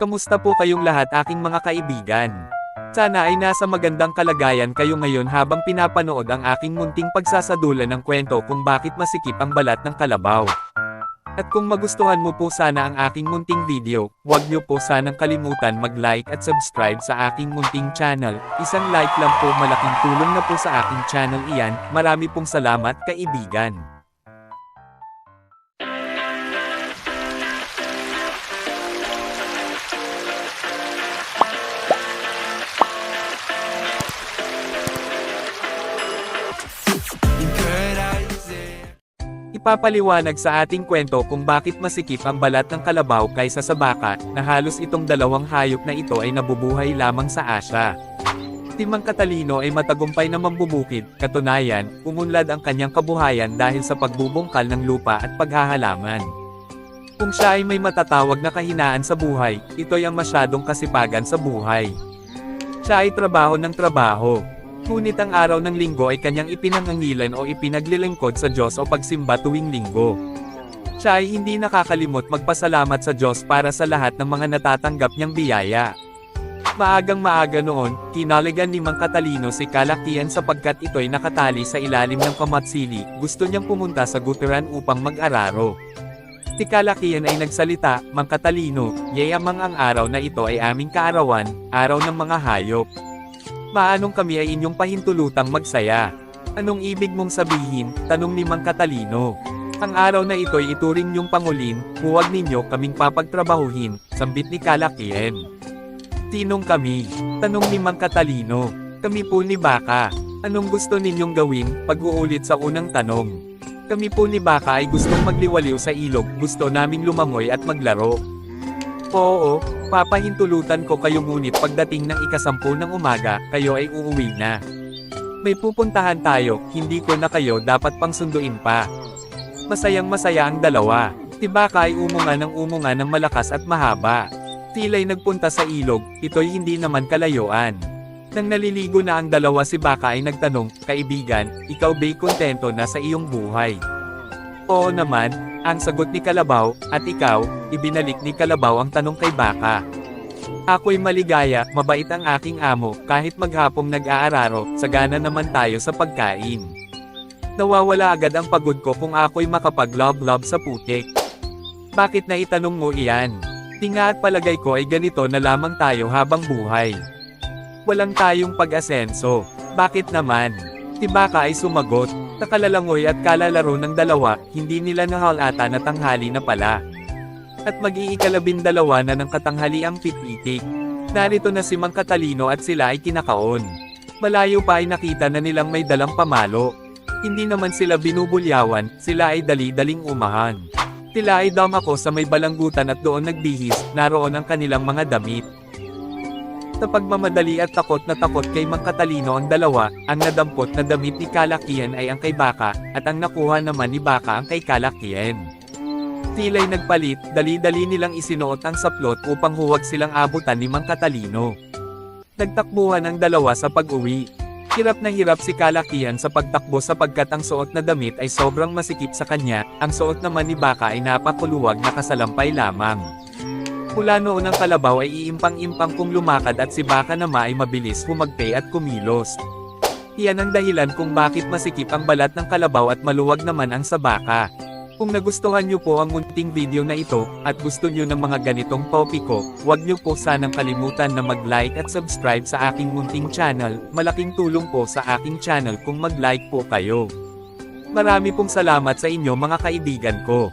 Kamusta po kayong lahat aking mga kaibigan? Sana ay nasa magandang kalagayan kayo ngayon habang pinapanood ang aking munting pagsasadula ng kwento kung bakit masikip ang balat ng kalabaw. At kung magustuhan mo po sana ang aking munting video, huwag niyo po sanang kalimutan mag-like at subscribe sa aking munting channel. Isang like lang po malaking tulong na po sa aking channel iyan. Marami pong salamat kaibigan. Ipapaliwanag sa ating kwento kung bakit masikip ang balat ng kalabaw kaysa sa baka, na halos itong dalawang hayop na ito ay nabubuhay lamang sa Asya. Timang Katalino ay matagumpay na mambubukid, katunayan, umunlad ang kanyang kabuhayan dahil sa pagbubungkal ng lupa at paghahalaman. Kung siya ay may matatawag na kahinaan sa buhay, ito'y ang masyadong kasipagan sa buhay. Siya ay trabaho ng trabaho, Ngunit ang araw ng linggo ay kanyang ipinangangilan o ipinaglilingkod sa Diyos o pagsimba tuwing linggo. Siya ay hindi nakakalimot magpasalamat sa Diyos para sa lahat ng mga natatanggap niyang biyaya. Maagang maaga noon, kinaligan ni Mang Catalino si Kalakian sapagkat ito'y nakatali sa ilalim ng kamatsili, gusto niyang pumunta sa guteran upang mag-araro. Si Kalakian ay nagsalita, Mang Catalino, yayamang ang araw na ito ay aming kaarawan, araw ng mga hayop. Maanong kami ay inyong pahintulutang magsaya? Anong ibig mong sabihin? Tanong ni Mang Catalino. Ang araw na ito'y ituring niyong pangulin, huwag ninyo kaming papagtrabahuhin, sambit ni Kalakien. Tinong kami? Tanong ni Mang Catalino. Kami po ni Baka. Anong gusto ninyong gawin? Pag-uulit sa unang tanong. Kami po ni Baka ay gustong magliwaliw sa ilog, gusto naming lumangoy at maglaro. Oo, papahintulutan ko kayo ngunit pagdating ng ikasampu ng umaga, kayo ay uuwi na. May pupuntahan tayo, hindi ko na kayo dapat pang sunduin pa. Masayang masaya ang dalawa. Tibaka ay umunga ng umunga ng malakas at mahaba. Tila'y nagpunta sa ilog, ito'y hindi naman kalayuan. Nang naliligo na ang dalawa si Baka ay nagtanong, Kaibigan, ikaw ba'y kontento na sa iyong buhay? Oo naman, ang sagot ni Kalabaw, at ikaw, ibinalik ni Kalabaw ang tanong kay Baka. Ako'y maligaya, mabait ang aking amo, kahit maghapong nag-aararo, sagana naman tayo sa pagkain. Nawawala agad ang pagod ko kung ako'y makapag-love-love sa putik. Bakit na itanong mo iyan? Tinga at palagay ko ay ganito na lamang tayo habang buhay. Walang tayong pag-asenso. Bakit naman? Tibaka ay sumagot, nakalalangoy at kalalaro ng dalawa, hindi nila nahalata na tanghali na pala. At mag-iikalabindalawa na ng katanghali ang pipitik. Narito na si Mang Catalino at sila ay kinakaon. Malayo pa ay nakita na nilang may dalang pamalo. Hindi naman sila binubulyawan, sila ay dali-daling umahan. Tila ay dam ako sa may balanggutan at doon nagbihis, naroon ang kanilang mga damit. Sa pagmamadali at takot na takot kay Mang Catalino ang dalawa, ang nadampot na damit ni Kalakian ay ang kay Baka, at ang nakuha naman ni Baka ang kay Kalakian. Tila'y nagpalit, dali-dali nilang isinuot ang saplot upang huwag silang abutan ni Mang Catalino. Nagtakbuhan ang dalawa sa pag-uwi. Hirap na hirap si Kalakian sa pagtakbo sapagkat ang suot na damit ay sobrang masikip sa kanya, ang suot naman ni Baka ay napakuluwag na kasalampay lamang. Mula noon ang kalabaw ay iimpang-impang kung lumakad at si Baka nama ay mabilis humagpe at kumilos. Iyan ang dahilan kung bakit masikip ang balat ng kalabaw at maluwag naman ang sa baka. Kung nagustuhan niyo po ang munting video na ito, at gusto niyo ng mga ganitong topiko, huwag niyo po sanang kalimutan na mag-like at subscribe sa aking munting channel, malaking tulong po sa aking channel kung mag-like po kayo. Marami pong salamat sa inyo mga kaibigan ko.